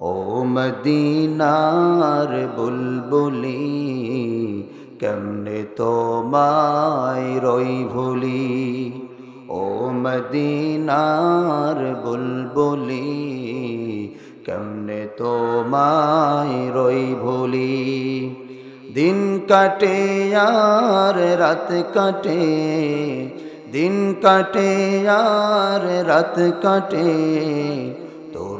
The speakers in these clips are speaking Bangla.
ও মদিনার বুলবুলি, কেমনে তোমায় রই ভুলি? ও মদিনার বুলবুলি, কেমনে তোমায় রই ভুলি? দিন কাটে আর রাত কাটে, দিন কাটে আর রাত কাটে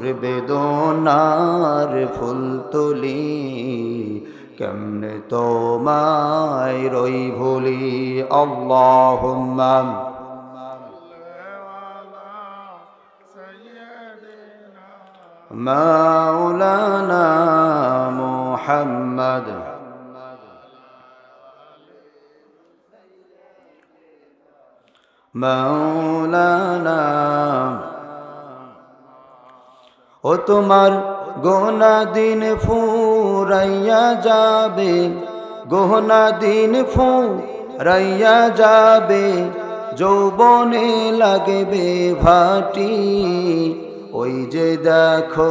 বেদনার ফুল তুলি কেমনে তোমায় রই ভুলি? অবাহ মাওলানা মোহাম্মদ। মৌলানা ও তোমার গোনা দিন ফুরাইয়া যাবে, গহনা দিন ফুরাইয়া যাবে, যৌবনে লাগবে ভাটি। ওই যে দেখো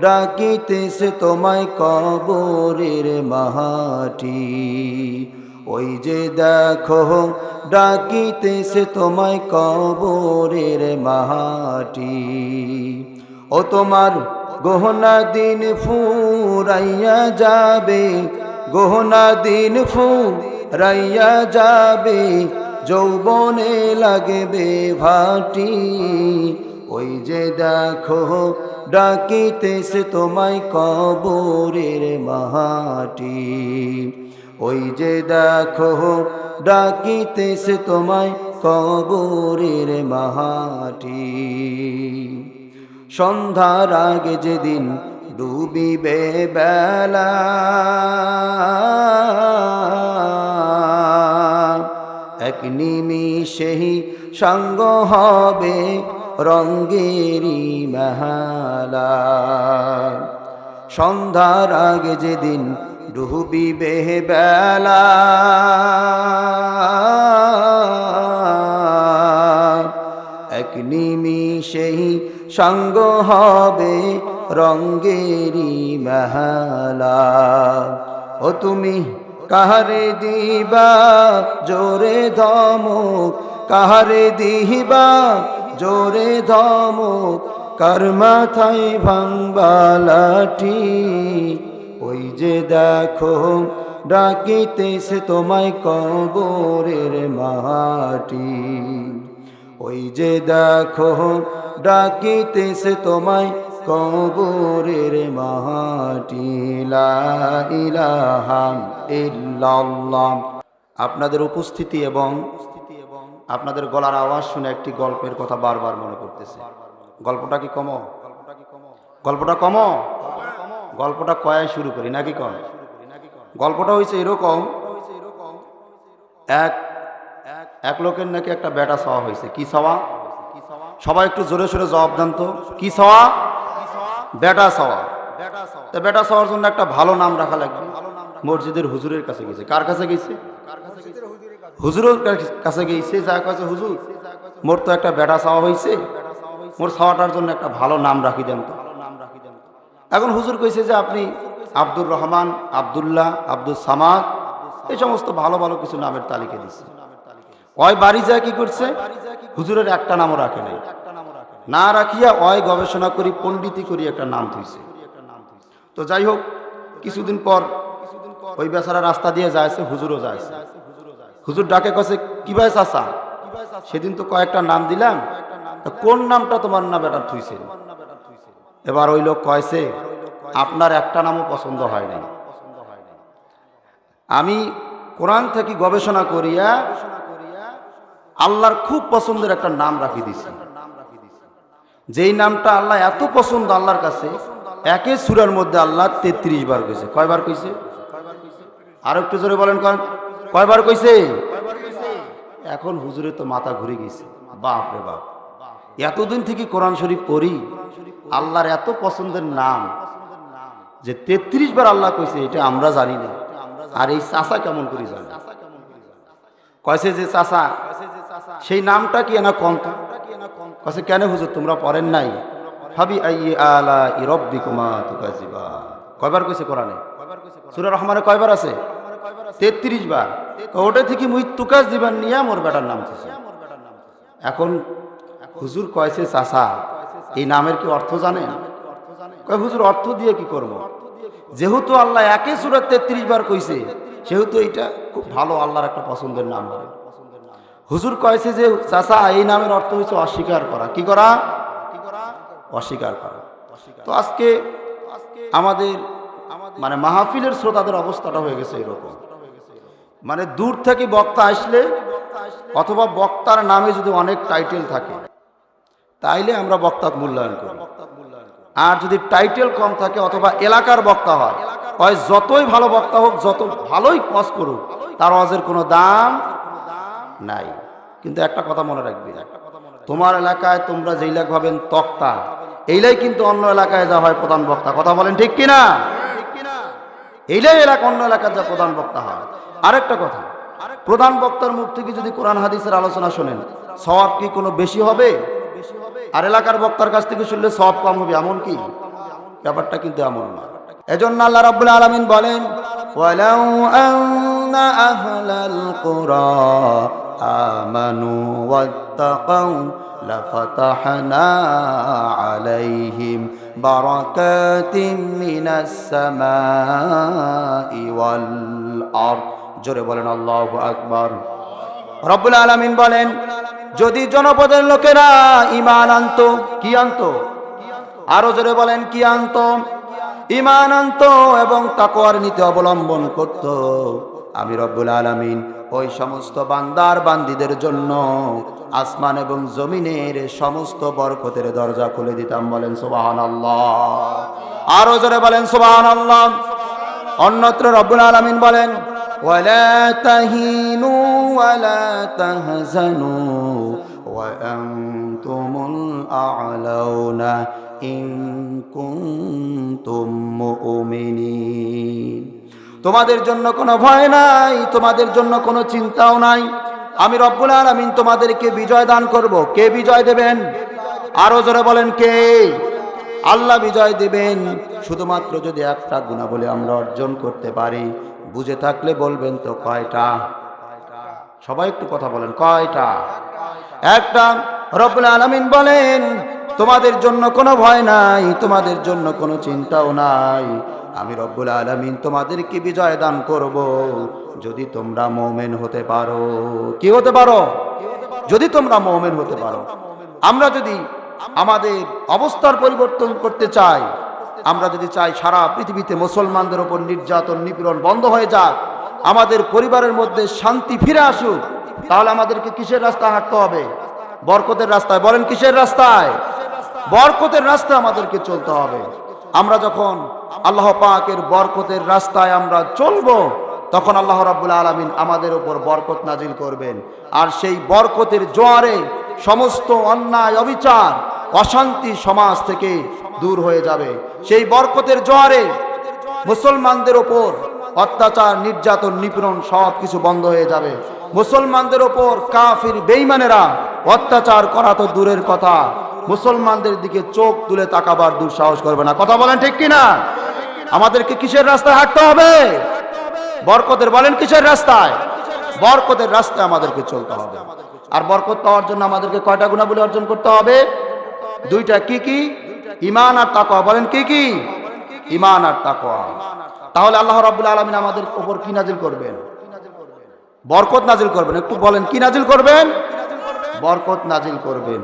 ডাকিতেছে তোমায় কবরের মাহাটি। ওই যে দেখো ডাকিতেছে তোমায় কবরের মাহাটি। ও তোমার গহনা দিন ফুরাইয়া যাবে, গহনা দিন ফুরাইয়া যাবে, যৌবনে লাগবে ভাটি। ওই যে দেখো, ডাকিতেছে তোমায় কবরের মাহাটি। ওই যে দেখো, ডাকিতেছে তোমায় কবরের মাহাটি। সন্ধ্যার আগে যেদিন ডুবিবে বেলা, এক নিমিষেই সঙ্গ হবে রঙ্গেরি মহালা। সন্ধ্যার আগে যেদিন ডুবিবে বেলা সঙ্গ হবে রঙ্গেরি মহালা। ও তুমি কাহারে দিবা জোরে ধমক, কাহারে দিবা জোরে ধমক, কার মাথায় ভাঙবালাটি ওই যে দেখো ডাকিতেছে তোমায় কবরের মাটি। ওই যে দেখো ডাকিতেছে তোমায় কবরের মাটি। ইল্লাল্লাহ। আপনাদের উপস্থিতি এবং আপনাদের গলার আওয়াজ শুনে একটি গল্পের কথা বারবার মনে করতেছে গল্পটা কি কম? গল্পটা কম? গল্পটা কয়ায় শুরু করি, নাকি কম? গল্পটা হয়েছে এরকম, এক এক লোকের নাকি একটা বেটা সওয়া হয়েছে। কি সওয়া? সবাই একটু জোরে সোরে জবাব দেন তো। কি সওয়া? বেটা সওয়া। তা বেটা সওয়ার জন্য একটা ভালো নাম রাখা লাগবে। মসজিদের হুজুরের কাছে গেছে। কার কাছে গেছে? হুজুরের কাছে গেছে। যা কাছে হুজুর। মোর তো একটা বেটা চাওয়া হয়েছে। মোর চাওয়াটার জন্য একটা ভালো নাম রাখি দেন তো। এখন হুজুর কইছে যে আপনি আব্দুর রহমান, আবদুল্লাহ আব্দুল সামাদ, এই সমস্ত ভালো ভালো কিছু নামের তালিকা দিচ্ছে ওই বাড়ি যায় কি করছে? হুজুরের একটা নামও রাখে নাই। না রাখিয়া ওই গবেষণা করি পণ্ডিতি করি একটা নাম থইছে। তো যাই হোক, কিছুদিন পর ওই বেচারা রাস্তা দিয়ে যাইছে, হুজুরও যাইছে। হুজুর ডাকে কছে কি ভাই চাষা সেদিন তো কয়েকটা নাম দিলাম। কোন নামটা তোমার না বেটার থুইছে? এবার ওই লোক কয়েছে আপনার একটা নামও পছন্দ হয় নাই। আমি কোরআন থেকে গবেষণা করিয়া আল্লাহর খুব পছন্দের একটা নাম রাখি দিছি। যেই নামটা আল্লাহ এত পছন্দ আল্লাহর কাছে, একে সুরার মধ্যে আল্লাহ তেত্রিশ বার কইছে। কয়বার কইছে? আর একটু জোরে বলেন কয়- কয়বার কইছে? এখন হুজুরে তো মাথা ঘুরে গেছে। বাপ রে বাপ। এতদিন থেকে কোরআন শরীফ পড়ি, আল্লাহর এত পছন্দের নাম যে তেত্রিশ বার আল্লাহ কইছে, এটা আমরা জানি না। আর এই চাষা কেমন করে জানে? কয়েছে যে, চাষা সেই নামটা কি না কম তো কয়েছে কেন হুজুর তোমরা পড়েন নাই? আইয়ে আলা ইরব্বিকুমা তুকাজিবা কয়বার কইছে কোরআনে? সূরা রহমানে কয়বার আছে? তেত্রিশ বার। ওটা থেকে মুই তুকাজ দিবার নিয়ে মোর বেটার নাম। এখন হুজুর কয়েছে চাষা এই নামের কি অর্থ জানে কয়, হুজুর, অর্থ দিয়ে কি করব। যেহেতু আল্লাহ একে সুরাত তেত্রিশ বার কইছে, সেহেতু এটা খুব ভালো আল্লাহর একটা পছন্দের নাম হবে হুজুর কয়েছে যে চাষা এই নামের অর্থ হচ্ছে অস্বীকার করা। কি করা? অস্বীকার করা। তো আজকে আমাদের মানে মাহফিলের শ্রোতাদের অবস্থাটা হয়ে গেছে এরকম। মানে দূর থেকে বক্তা আসলে, অথবা বক্তার নামে যদি অনেক টাইটেল থাকে, তাইলে আমরা বক্তার মূল্যায়ন করি। আর যদি টাইটেল কম থাকে, অথবা এলাকার বক্তা হয় যতই ভালো বক্তা হোক, যত ভালোই কস করুক, তার ওয়াজের কোনো দাম নাই। কিন্তু একটা কথা মনে রাখবি। তোমার এলাকায় তোমরা যেই লাগ ভাবেন তক্তা, এইলাই কিন্তু অন্য এলাকায় যা হয় প্রধান বক্তা। কথা বলেন ঠিক কিনা? এইলাই এলাকা অন্য এলাকার যা প্রধান বক্তা হয়। আরেকটা কথা, প্রধান বক্তার মুখ থেকে যদি কোরআন হাদিসের আলোচনা শোনেন, সওয়াব কি কোনো বেশি হবে? আর এলাকার বক্তার কাছ থেকে শুনলে সব কম হবে, এমন কি? ব্যাপারটা কিন্তু এমন না। এজন্য আল্লাহ রাব্বুল আলামিন বলেন, ওয়ালাউ আন্না আহলাল কুরা ওয়াত্তাকাউ লাফাতাহনা আলাইহিম বারাকাতিম মিনাস সামাই ওয়াল আরদ জোরে বলেন, আল্লাহু আকবার। রব্বুল আলামিন বলেন, যদি জনপদের লোকেরা ইমান আনতো, কি আনতো? আরও জোরে বলেন, কি আনতো? ইমান আনতো এবং তাকওয়ার নীতি অবলম্বন করত। আমি রব্বুল আলামিন ওই সমস্ত বান্দার বান্দিদের জন্য আসমান এবং জমিনের সমস্ত বরকতের দরজা খুলে দিতাম বলেন সুবহানাল্লাহ আরো জোরে বলেন সুবহানাল্লাহ অন্যত্র রব্বুল আলামিন বলেন ولا تهينوا ولا تهزنوا وأنتم الأعلون إن كنتم مؤمنين তোমাদের জন্য কোনো ভয় নাই, তোমাদের জন্য কোনো চিন্তাও নাই। আমি রব্বুল আলামিন তোমাদেরকে বিজয় দান করব। কে বিজয় দেবেন? আরও জোরে বলেন কে? আল্লাহ বিজয় দেবেন। শুধুমাত্র যদি একটা গুণাবলী আমরা অর্জন করতে পারি, বুঝে থাকলে বলবেন তো কয়টা? সবাই একটু কথা বলেন, কয়টা? একটা, রব্বুল আলামিন বলেন, তোমাদের জন্য কোনো ভয় নাই, তোমাদের জন্য কোনো চিন্তাও নাই। আমি রব্বুল আলামিন তোমাদেরকে বিজয় দান করব। যদি তোমরা মোমেন হতে পারো, কি হতে পারো? যদি তোমরা মোমেন হতে পারো। আমরা যদি আমাদের অবস্থার পরিবর্তন করতে চাই, আমরা যদি চাই সারা পৃথিবীতে মুসলমানদের ওপর নির্যাতন, নিপীড়ন বন্ধ হয়ে যাক, আমাদের পরিবারের মধ্যে শান্তি ফিরে আসুক, তাহলে আমাদেরকে কিসের রাস্তায় হাঁটতে হবে? বরকতের রাস্তায়। বলেন, কিসের রাস্তায়? বরকতের রাস্তায় আমাদেরকে চলতে হবে। আমরা যখন আল্লাহ পাকের বরকতের রাস্তায় আমরা চলবো, তখন আল্লাহ রাব্বুল আলামিন আমাদের উপর বরকত নাজিল করবেন। আর সেই বরকতের জোয়ারে সমস্ত অন্যায়, অবিচার, অশান্তি সমাজ থেকে দূর হয়ে যাবে। সেই বরকতের জোয়ারে মুসলমানদের ওপর অত্যাচার, নির্যাতন, নিপীড়ন সব কিছু বন্ধ হয়ে যাবে। মুসলমানদের ওপর কাফির বেইমানেরা অত্যাচার করা তো দূরের কথা। মুসলমানদের দিকে চোখ তুলে তাকাবার দুঃসাহস করবে না। কথা বলেন ঠিক কিনা? আমাদেরকে কিসের রাস্তায় হাঁটতে হবে? বরকতের বলেন কিসের রাস্তায়? বরকতের রাস্তায় আমাদেরকে চলতে হবে। আর বরকত পাওয়ার জন্য আমাদেরকে কয়টা গুণাবলী অর্জন করতে হবে? দুইটা কি কি? ইমান আর তাকোয়া বলেন কি কি? ইমান আর তাকোয়া তাহলে আল্লাহ রাব্বুল আলামিন আমাদের উপর কি নাজিল করবেন? বরকত নাজিল করবেন। একটু বলেন, কি নাজিল করবেন? বরকত নাজিল করবেন।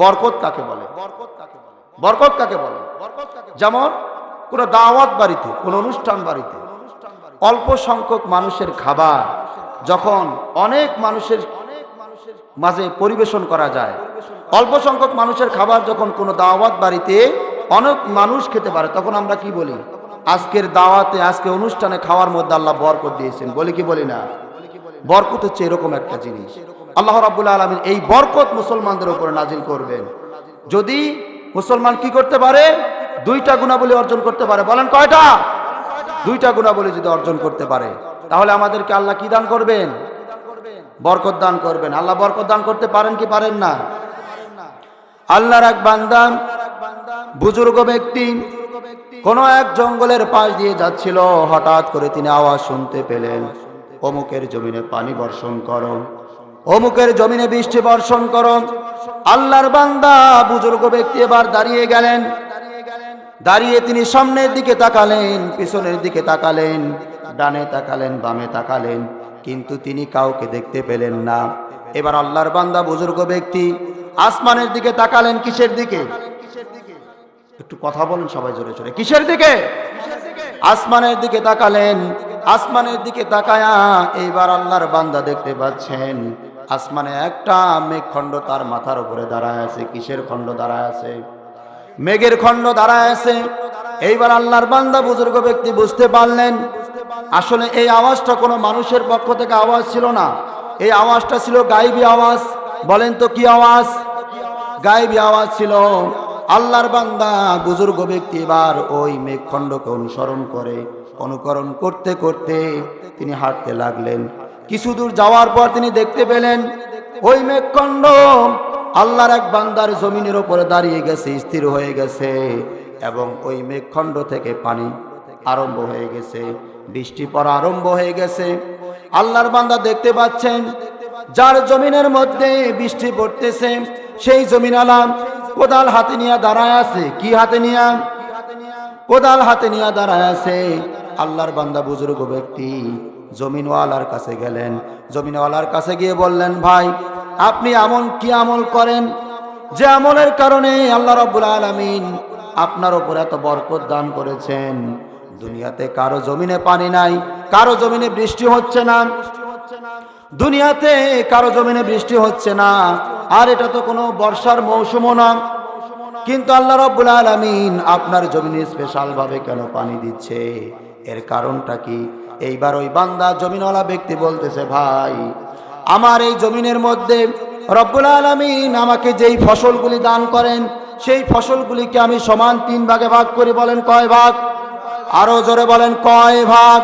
বরকত কাকে বলে? বরকত কাকে বলে? যেমন কোন দাওয়াত বাড়িতে, কোন অনুষ্ঠান বাড়িতে অল্প সংখ্যক মানুষের খাবার যখন অনেক মানুষের মাঝে পরিবেশন করা যায়, অল্প সংখ্যক মানুষের খাবার যখন কোনো দাওয়াত বাড়িতে অনেক মানুষ খেতে পারে, তখন আমরা কি বলি? আজকের দাওয়াতে, আজকে অনুষ্ঠানে খাওয়ার মধ্যে আল্লাহ বরকত দিয়েছেন। বলি কি বলি না? বরকত হচ্ছে এরকম একটা জিনিস। আল্লাহ রাবুল আলমিন এই বরকত মুসলমানদের উপরে নাজিল করবেন। যদি মুসলমান কি করতে পারে? দুইটা গুণাবলী অর্জন করতে পারে। বলেন কয়টা? দুইটা গুণাবলী যদি অর্জন করতে পারে। তাহলে আমাদেরকে আল্লাহ কি দান করবেন? বরকত দান করবেন। আল্লাহ বরকত দান করতে পারেন কি পারেন না? আল্লাহর এক বান্দা, বুজুর্গ ব্যক্তি, কোন এক জঙ্গলের পাশ দিয়ে যাচ্ছিল। হঠাৎ করে তিনি আওয়াজ শুনতে পেলেন। অমুকের জমিনে পানি বর্ষণ করো। অমুকের জমিনে বৃষ্টি বর্ষণ করো। আল্লাহর বান্দা বুজুর্গ ব্যক্তি এবার দাঁড়িয়ে গেলেন। দাঁড়িয়ে তিনি সামনের দিকে তাকালেন, পিছনের দিকে তাকালেন, ডানে তাকালেন, বামে তাকালেন, কিন্তু তিনি কাউকে দেখতে পেলেন না। এবার আল্লাহর বান্দা বুজুর্গ ব্যক্তি আসমানের দিকে তাকালেন, কিসের দিকে? একটু কথা বলেন সবাই জোরে জোরে। কিসের দিকে? আসমানের দিকে তাকালেন, আসমানের দিকে তাকায়া এইবার আল্লাহর বান্দা দেখতে পাচ্ছেন। আসমানে একটা মেঘখণ্ড তার মাথার উপরে দাঁড়ায় আছে, কিসের খণ্ড দাঁড়ায় আছে? মেঘের খণ্ড দাঁড়ায় আছে। এইবার আল্লাহর বান্দা বুজুর্গ ব্যক্তি বুঝতে পারলেন, আসলে এই আওয়াজটা কোনো মানুষের পক্ষ থেকে আওয়াজ ছিল না। এই আওয়াজটা ছিল গাইবি আওয়াজ। বলেন তো কি আওয়াজ? গাইবি আওয়াজ ছিল, আল্লাহর বান্দা বুজুর্গ ব্যক্তি এবার ওই মেঘখণ্ডকে অনুসরণ করে, অনুকরণ করতে করতে তিনি হাঁটতে লাগলেন। কিছু দূর যাওয়ার পর তিনি দেখতে পেলেন, ওই মেঘখণ্ড আল্লাহর এক বান্দার জমিনের ওপরে দাঁড়িয়ে গেছে, স্থির হয়ে গেছে এবং ওই মেঘখণ্ড থেকে পানি আরম্ভ হয়ে গেছে, বৃষ্টি পড়া আরম্ভ হয়ে গেছে। আল্লাহর বান্দা দেখতে পাচ্ছেন, যার জমিনের মধ্যে বৃষ্টি পড়তেছে, সেই জমিন আলাম কোদাল হাতে নিয়ে দাঁড়ায় আছে। কি হাতে নিয়ে? কোদাল হাতে নিয়ে দাঁড়ায় আছে। আল্লাহর বান্দা বুজুর্গ ব্যক্তি। জমিনওয়ালার কাছে গেলেন। জমিনওয়ালার কাছে গিয়ে বললেন, ভাই, আপনি আমল কি আমল করেন যে আমলের কারণে আল্লাহ রব্বুল আলমিন আপনার ওপর এত বরকত দান করেছেন? দুনিয়াতে কারও জমিনে পানি নাই, কারও জমিনে বৃষ্টি হচ্ছে না। দুনিয়াতে কারও জমিনে বৃষ্টি হচ্ছে না, আর এটা তো কোনো বর্ষার মৌসুমও না। কিন্তু আল্লাহ রব্বুল আলমিন আপনার জমিনে স্পেশালভাবে কেন পানি দিচ্ছে? এর কারণটা কি? এইবার ওই বান্দা জমিনওয়ালা ব্যক্তি বলতেছে, ভাই, আমার এই জমিনের মধ্যে রব্বুল আলমিন আমাকে যেই ফসলগুলি দান করেন, সেই ফসলগুলিকে আমি সমান তিন ভাগে ভাগ করি বলেন, কয় ভাগ? আরও জোরে বলেন, কয় ভাগ?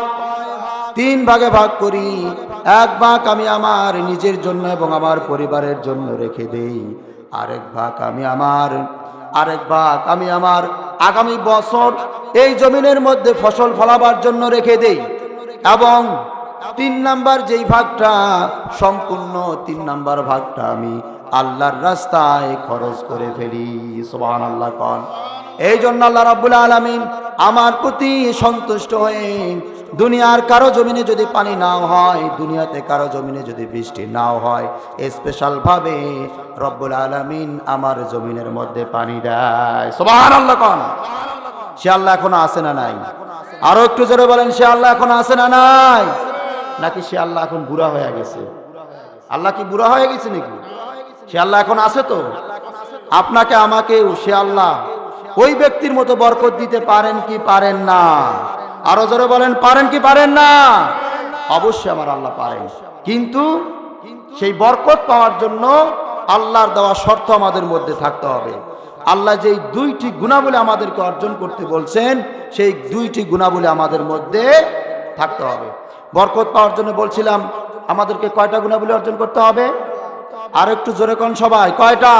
তিন ভাগে ভাগ করি। এক ভাগ আমি আমার নিজের জন্য এবং আমার পরিবারের জন্য রেখে দেই। আরেক ভাগ আমি আমার, আরেক ভাগ আমি আমার আগামী বছর এই জমিনের মধ্যে ফসল ফলাবার জন্য রেখে দেই। এবং তিন নাম্বার যেই ভাগটা, সম্পূর্ণ তিন নাম্বার ভাগটা আমি আল্লাহর রাস্তায় খরচ করে ফেলি সোবান আল্লাহ কন। এই জন্য আল্লাহ রাব্বুল আলামিন আমার প্রতি সন্তুষ্ট হয়ে দুনিয়ার কারও জমিনে যদি পানি নাও হয়, দুনিয়াতে কারও জমিনে যদি বৃষ্টি নাও হয় স্পেশাল ভাবে রব্বুল আলামিন আমার জমিনের মধ্যে পানি দেয় সোবান আল্লাহ কন। সে আল্লাহ এখনও আছে না নাই? আরও একটু জোরে বলেন সে আল্লাহ এখন আছে না নাই? নাকি সে আল্লাহ এখন বুড়া হয়ে গেছে? আল্লাহ কি বুড়া হয়ে গেছে নাকি? সে আল্লাহ এখন আছে তো? আপনাকে আমাকে সে আল্লাহ ওই ব্যক্তির মতো বরকত দিতে পারেন কি পারেন না? আরও জোরে বলেন, পারেন কি পারেন না? অবশ্যই আমার আল্লাহ পারেন। কিন্তু সেই বরকত পাওয়ার জন্য আল্লাহর দেওয়া শর্ত আমাদের মধ্যে থাকতে হবে। আল্লাহ যেই দুইটি গুণাবলী আমাদেরকে অর্জন করতে বলছেন, সেই দুইটি গুণাবলী আমাদের মধ্যে থাকতে হবে। বরকত পাওয়ার জন্য বলছিলাম, আমাদেরকে কয়টা গুণাবলী অর্জন করতে হবে? আর একটু জোরে কোন সবাই, কয়টা?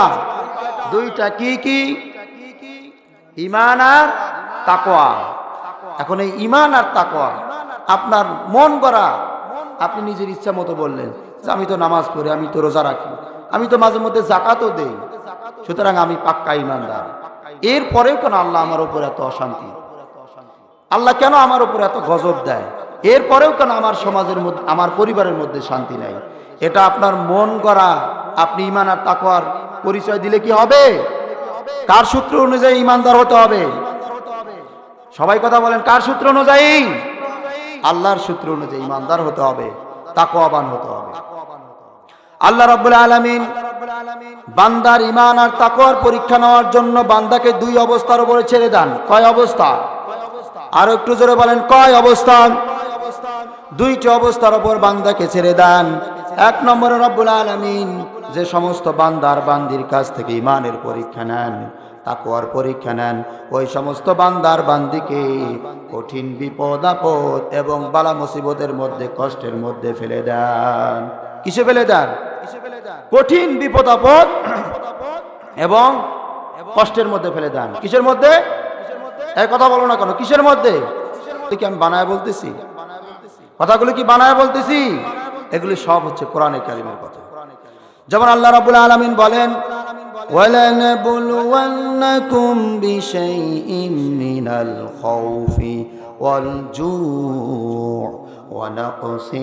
দুইটা কি কি? ইমান আর তাকোয়া এখন এই ইমান আর তাকোয়া আপনার মন গড়া, আপনি নিজের ইচ্ছা মতো বললেন যে আমি তো নামাজ পড়ি, আমি তো রোজা রাখি, আমি তো মাঝে মধ্যে জাকাতও দেই। সুতরাং আমি পাক্কা ইমানদার। এরপরেও কেন আল্লাহ আমার উপর এত অশান্তি? আল্লাহ কেন আমার উপর এত গজব দেয়? এরপরেও কেন আমার সমাজের মধ্যে, আমার পরিবারের মধ্যে শান্তি নাই? এটা আপনার মন গড়া, আপনি ইমান আর তাকওয়ার পরিচয় দিলে কি হবে? কার সূত্র অনুযায়ী ইমানদার হতে হবে? সবাই কথা বলেন, কার সূত্র অনুযায়ী? আল্লাহর সূত্র অনুযায়ী ইমানদার হতে হবে, তাকওয়াবান হতে হবে। আল্লাহ রাব্বুল আলামিন বান্দার ইমান আর তাকওয়ার পরীক্ষা নেওয়ার জন্য বান্দাকে দুই অবস্থার উপরে ছেড়ে দেন। কয় অবস্থা? আর একটু জোরে বলেন, কয় অবস্থা? দুইটি অবস্থার উপর বান্দাকে ছেড়ে দেন। এক নম্বরে রব্বুল আলামিন, যে সমস্ত বান্দার বান্দির কাছ থেকে ইমানের পরীক্ষা নেন তাকুয়ার পরীক্ষা নেন, ওই সমস্ত বান্দার বান্দিকে কঠিন বিপদ, আপদ এবং বালা মুসিবতের মধ্যে, কষ্টের মধ্যে ফেলে দেন। কিসে ফেলে দেন কঠিন বিপদ আপদ এবং কষ্টের মধ্যে ফেলে দেন কিসের মধ্যে এই কথা বলো না কেন কিসের মধ্যে কি আমি বানায় বলতেছি কথাগুলো কি বানায় বলতেছি এগুলি সব হচ্ছে কোরআনে কারিমের কথা যেমন আল্লাহ রাবুল আলমিন বলেন ولنبلونكم بشيء من الخوف والجوع ونقص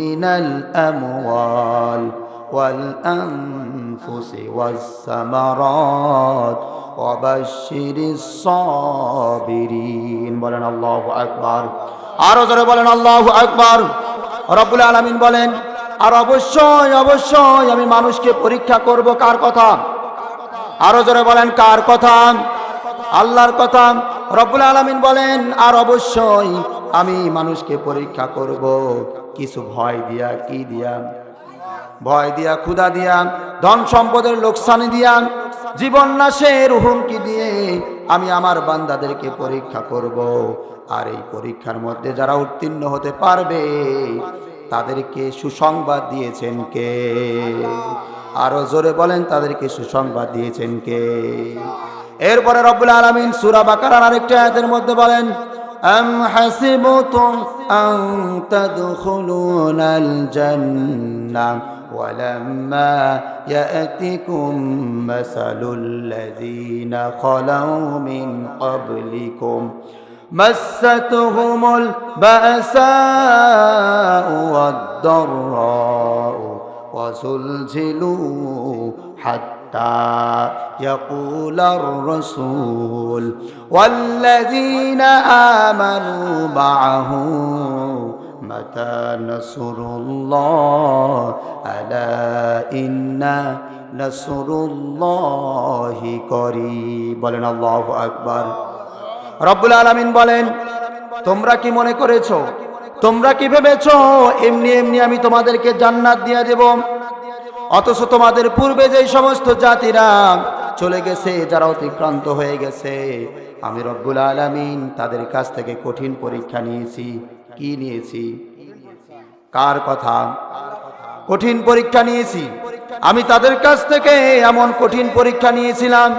من الأموال والأنفس والثمرات وبشر الصابرين বলেন আল্লাহ আকবার আরো জোরে বলেন আল্লাহ আকবার রব্বুল আলামিন বলেন আর অবশ্যই অবশ্যই আমি মানুষকে পরীক্ষা করব কার কথা আরো জোরে বলেন কার কথা আল্লাহর কথা রব্বুল আলামিন বলেন, আর অবশ্যই আমি মানুষকে পরীক্ষা করব। কিছু ভয় দিয়া কি দিয়া? ভয় দিয়া, ক্ষুধা দিয়া, ধন সম্পদের লোকসানি দিয়া, জীবন নাশের হুমকি দিয়ে আমি আমার বান্দাদেরকে পরীক্ষা করব। আর এই পরীক্ষার মধ্যে যারা উত্তীর্ণ হতে পারবে, তাদেরকে সুসংবাদ দিয়েছেন কে? আরও জোরে বলেন, তাদেরকে সুসংবাদ দিয়েছেন কে? এরপরে রব্বুল আলমিন সুরা বাকারার আরেকটা আয়াতের মধ্যে বলেন أم حسبتم أن تدخلون الجنة ولما يأتكم مثل الذين خلوا من قبلكم مستهم البأساء والضراء وزلزلوا حتى يقول الرسول والذين آمنوا معه متى نصر الله ألا إن نصر الله قريب বলেন আল্লাহু আকবার রব্বুল আলামিন বলেন তোমরা কি মনে করেছো তোমরা কি ভেবেছো এমনি এমনি আমি তোমাদেরকে জান্নাত দিয়ে দেব অথচ তোমাদের পূর্বে যে সমস্ত জাতিরা চলে গেছে, যারা অতিক্রান্ত হয়ে গেছে, আমি রব্বুল আলামিন তাদের কাছ থেকে কঠিন পরীক্ষা নিয়েছি। কি নিয়েছি? কার কথা? কঠিন পরীক্ষা নিয়েছি। আমি তাদের কাছ থেকে এমন কঠিন পরীক্ষা নিয়েছিলাম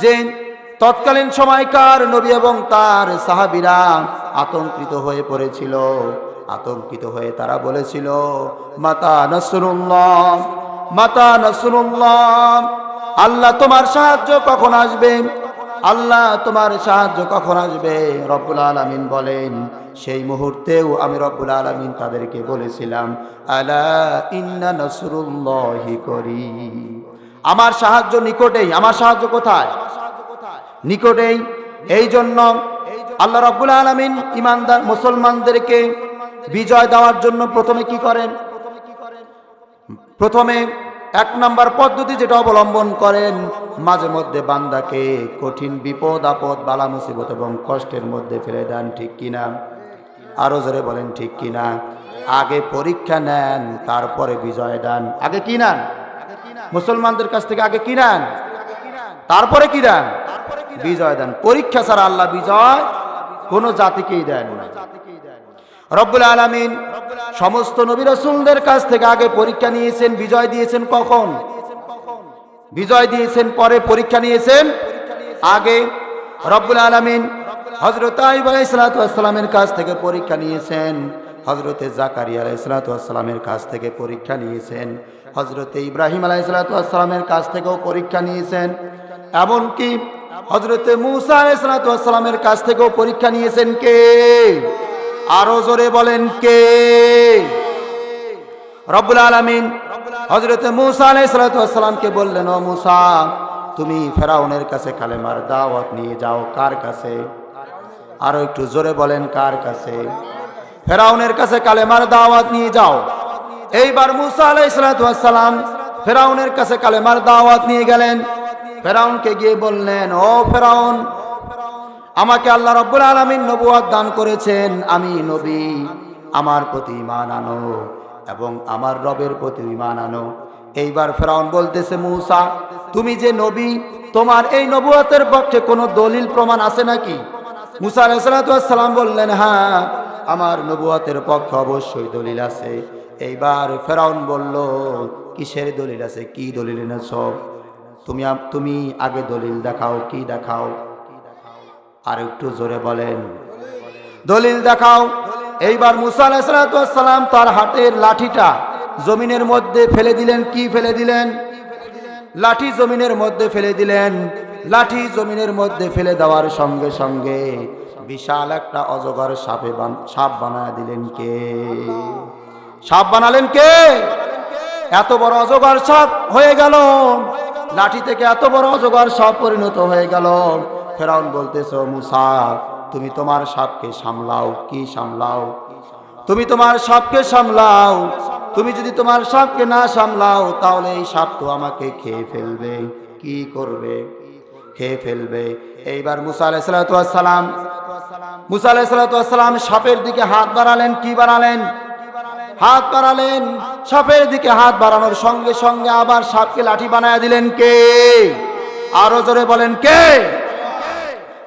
যে তৎকালীন সময়কার নবী এবং তার সাহাবিরা আতঙ্কিত হয়ে পড়েছিল। আতঙ্কিত হয়ে তারা বলেছিল, মাতা নসরুল্লাহ মাতা নসরুল্লাহ, আল্লাহ তোমার সাহায্য কখন আসবে? আল্লাহ তোমার সাহায্য কখন আসবে? রব্বুল আলমিন বলেন, সেই মুহূর্তেও আমি রব্বুল আলমিন তাদেরকে বলেছিলাম, আলা ইন্না নসরুল্লাহি করি আমার সাহায্য নিকটেই, আমার সাহায্য কোথায়? নিকটেই। এই জন্য আল্লাহ রব্বুল আলমিন ইমানদার মুসলমানদেরকে বিজয় দেওয়ার জন্য প্রথমে কি করেন? প্রথমে এক নাম্বার পদ্ধতি যেটা অবলম্বন করেন, মাঝে মধ্যে বান্দাকে কঠিন বিপদ, আপদ, বালা, মুসিবত এবং কষ্টের মধ্যে ফেলে দেন, ঠিক কিনা? আরও জোরে বলেন, ঠিক কিনা? আগে পরীক্ষা নেন, তারপরে বিজয় দেন। আগে কি নেন? মুসলমানদের কাছ থেকে আগে কি নেন? তারপরে কি দেন? বিজয় দেন। পরীক্ষা ছাড়া আল্লাহ বিজয় কোন জাতিকেই দেন না। রব্বুল আলমিন সমস্ত নবী রসুলদের কাছ থেকে আগে পরীক্ষা নিয়েছেন, বিজয় দিয়েছেন কখন? বিজয় দিয়েছেন, পরে পরীক্ষা নিয়েছেন। আগে রব্বুল আলমিন হজরত আলাইসালামের কাছ থেকে পরীক্ষা নিয়েছেন হজরতে জাকারিয়া আলাইসালামের কাছ থেকে পরীক্ষা নিয়েছেন হজরতে ইব্রাহিম আলাইসালামের কাছ থেকেও পরীক্ষা নিয়েছেন, এমনকি হজরতে মুসা আলাইসালামের কাছ থেকেও পরীক্ষা নিয়েছেন কে? আরও জোরে বলেন কে? রব্বুল আলমিন হজরতে মুসা আলাইসালামকে বললেন, ও মুসা, তুমি ফেরাউনের কাছে কালেমার দাওয়াত নিয়ে যাও, কার কাছে? আরও একটু জোরে বলেন, কার কাছে? ফেরাউনের কাছে কালেমার দাওয়াত নিয়ে যাও। এইবার মুসা আলাইসালাম ফেরাউনের কাছে কালেমার দাওয়াত নিয়ে গেলেন। ফেরাউনকে গিয়ে বললেন, ও ফেরাউন আমাকে আল্লাহ রব্বুল আলমিন নবুয়াদ দান করেছেন। আমি নবী, আমার প্রতি ইমান আনো এবং আমার রবের প্রতি ইমান আনো। এইবার ফেরাউন বলতেছে, মূসা, তুমি যে নবী, তোমার এই নবুয়াতের পক্ষে কোনো দলিল প্রমাণ আছে নাকি? মুসা আলাইসালাম বললেন হ্যাঁ আমার নবুয়াতের পক্ষে অবশ্যই দলিল আছে। এইবার ফেরাউন বলল, কিসের দলিল আছে? কি দলিল এনেছ? তুমি তুমি আগে দলিল দেখাও, কি দেখাও? আর একটু জোরে বলেন। দলিল দেখাও। এইবার মুসা আলাইসালাম তার হাতের লাঠিটা জমিনের মধ্যে ফেলে দিলেন। কি ফেলে দিলেন? লাঠি জমিনের মধ্যে ফেলে দিলেন। লাঠি জমিনের মধ্যে ফেলে দেওয়ার সঙ্গে সঙ্গে বিশাল একটা অজগর সাপে সাপ বানায় দিলেন কে? সাপ বানালেন কে? এত বড় অজগর সাপ হয়ে গেল। লাঠি থেকে এত বড় অজগর সাপ পরিণত হয়ে গেল। ফেরাউন বলতেছ মুসা, তুমি তোমার সাপকে সামলাও। কি সামলাও? তুমি তোমার সাপকে সামলাও। তুমি যদি তোমার সাপকে না সামলাও, তাহলে এই সাপ তো আমাকে খেয়ে ফেলবে। কি করবে? খেয়ে ফেলবে। এইবার মুসা আলাইসালাম মুসা আলাইসালাম সাপের দিকে হাত বাড়ালেন। কি বাড়ালেন? হাত বাড়ালেন। সাপের দিকে হাত বাড়ানোর সঙ্গে সঙ্গে আবার সাপকে লাঠি বানায় দিলেন কে? আরও জোরে বলেন, কে?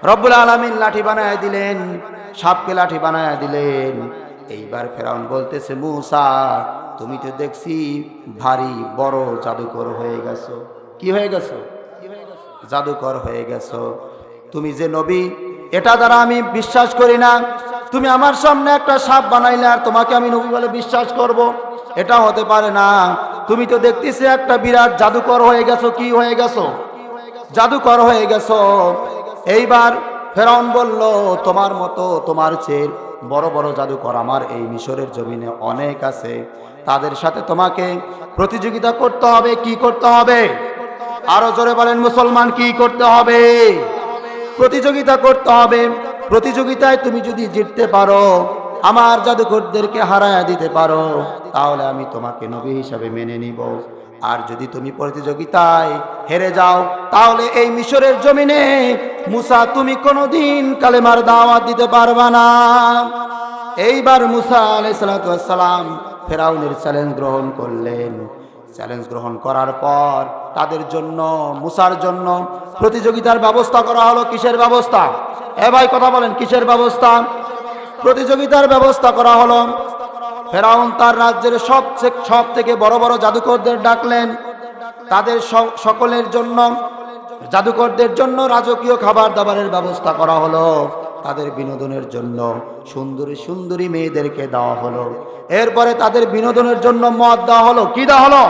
রব্বুল আলমিন লাঠি বানায় দিলেন, সাপকে লাঠি বানায় দিলেন। এইবার ফেরাউন বলতেছে, মুসা, তুমি তো দেখছি ভারী বড় জাদুকর হয়ে গেছো। কি হয়ে গেছো? জাদুকর হয়ে গেছো। তুমি যে নবী, এটা দ্বারা আমি বিশ্বাস করি না। তুমি আমার সামনে একটা সাপ বানাইলে আর তোমাকে আমি নবী বলে বিশ্বাস করব। এটা হতে পারে না। তুমি তো দেখতেছি একটা বিরাট জাদুকর হয়ে গেছো। কি হয়ে গেছো? জাদুকর হয়ে গেছো। এইবার ফেরাউন বলল, তোমার মতো তোমার চেয়ে বড় বড় জাদুকর আমার এই মিশরের জমিনে অনেক আছে। তাদের সাথে তোমাকে প্রতিযোগিতা করতে হবে, কি করতে হবে? আরও জোরে বলেন, মুসলমান, কি করতে হবে? প্রতিযোগিতা করতে হবে। প্রতিযোগিতায় তুমি যদি জিততে পারো, আমার জাদুকরদেরকে হারায় দিতে পারো, তাহলে আমি তোমাকে নবী হিসাবে মেনে নিব। আর যদি তুমি প্রতিযোগিতায় হেরে যাও, তাহলে এই মিশরের জমিনে মুসা, তুমি কোনোদিন কালেমার দাওয়াত দিতে পারবা না। এইবার মুসা আলাইসালাম ফেরাউনের চ্যালেঞ্জ গ্রহণ করলেন। চ্যালেঞ্জ গ্রহণ করার পর তাদের জন্য, মুসার জন্য প্রতিযোগিতার ব্যবস্থা করা হলো। কিসের ব্যবস্থা? এ ভাই, কথা বলেন, কিসের ব্যবস্থা? প্রতিযোগিতার ব্যবস্থা করা হলো। ফেরাউন তার রাজ্যের সব সব থেকে বড় বড় জাদুকরদের ডাকলেন। তাদের সকলের জন্য জাদুকরদের জন্য রাজকীয় খাবার দাবারের ব্যবস্থা করা হলো। তাদের বিনোদনের জন্য সুন্দরী সুন্দরী মেয়েদেরকে দেওয়া হলো। এরপরে তাদের বিনোদনের জন্য মদ দেওয়া হলো। কি দেওয়া হলো?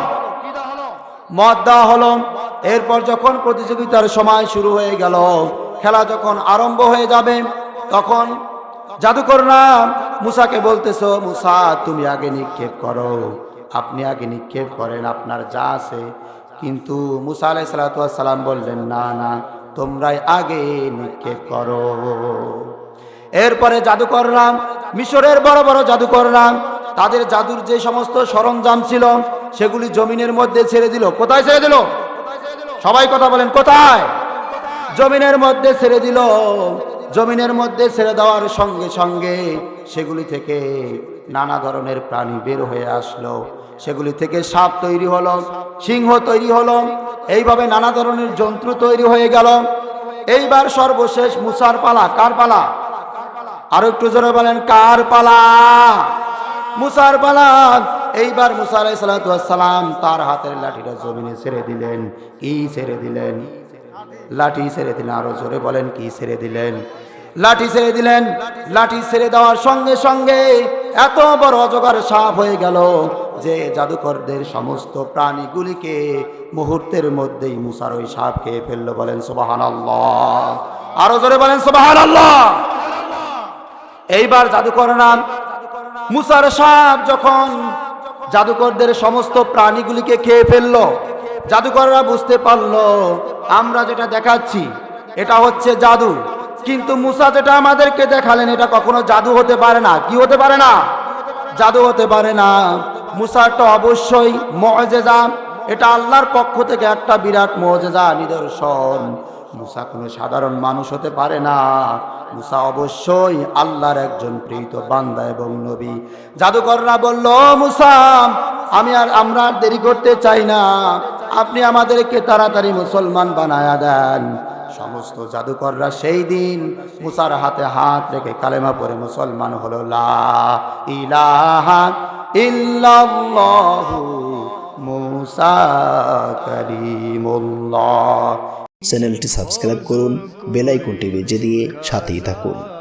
মদ দেওয়া হলো। এরপর যখন প্রতিযোগিতার সময় শুরু হয়ে গেল, খেলা যখন আরম্ভ হয়ে যাবে, তখন জাদুকররা, মুসাকে বলতেছ, মুসা, তুমি আগে নিক্ষেপ করো। আপনি আগে নিক্ষেপ করেন, আপনার যা আছে কিন্তু মুসা আলাই সালাম বললেন, না না, তোমরাই আগে নিক্ষেপ করো। এরপরে জাদুকররা মিশরের বড় বড় জাদুকররা তাদের জাদুর যে সমস্ত সরঞ্জাম ছিল, সেগুলি জমিনের মধ্যে ছেড়ে দিল। কোথায় ছেড়ে দিল? সবাই কথা বলেন, কোথায়? জমিনের মধ্যে ছেড়ে দিল। জমিনের মধ্যে ছেড়ে দেওয়ার সঙ্গে সঙ্গে সেগুলি থেকে নানা ধরনের প্রাণী বের হয়ে আসলো। সেগুলি থেকে সাপ তৈরি হলো, সিংহ তৈরি হলো, এইভাবে নানা ধরনের জন্তু তৈরি হয়ে গেল। এইবার সর্বশেষ মুসার পালা, কার পালা? আরও একটু জোরে বলেন, কার পালা? মুসার পালা। এইবার মুসা আলাই সালাম তার হাতের লাঠিটা জমিনে ছেড়ে দিলেন। কি ছেড়ে দিলেন? লাঠি ছেড়ে দিলেন। আরও জোরে বলেন, কি ছেড়ে দিলেন? লাঠি ছেড়ে দিলেন। লাঠি ছেড়ে দেওয়ার সঙ্গে সঙ্গে এত বড় অজগর সাপ হয়ে গেল যে জাদুকরদের সমস্ত প্রাণীগুলিকে মুহূর্তের মধ্যেই মুসার ওই সাপ খেয়ে ফেলল। বলেন সোবাহান আল্লাহ আরও জোরে বলেন সোবাহান আল্লাহ এইবার জাদুকর নাম মুসার সাপ যখন জাদুকরদের সমস্ত প্রাণীগুলিকে খেয়ে ফেলল, জাদুকররা বুঝতে পারল, আমরা যেটা দেখাচ্ছি, এটা হচ্ছে জাদু। কিন্তু মুসা যেটা আমাদেরকে দেখালেন, এটা কখনো জাদু হতে পারে না। কি হতে পারে না? জাদু হতে পারে না। মুসারটা অবশ্যই মজেজা। এটা আল্লাহর পক্ষ থেকে একটা বিরাট মজেজা নিদর্শন। মুসা কোনো সাধারণ মানুষ হতে পারে না। মুসা অবশ্যই আল্লাহর একজন প্রীত বান্দা এবং নবী। জাদুকররা বলল মুসা, আমি আর আমরা দেরি করতে চাই না। আপনি আমাদেরকে তাড়াতাড়ি মুসলমান বানায়া দেন। সমস্ত জাদুকররা সেই দিন মুসার হাতে হাত রেখে কালেমা পরে মুসলমান হলো, লা চ্যানেলটি সাবস্ক্রাইব করুন বেল আইকনটি বেজে দিয়ে সাথেই থাকুন।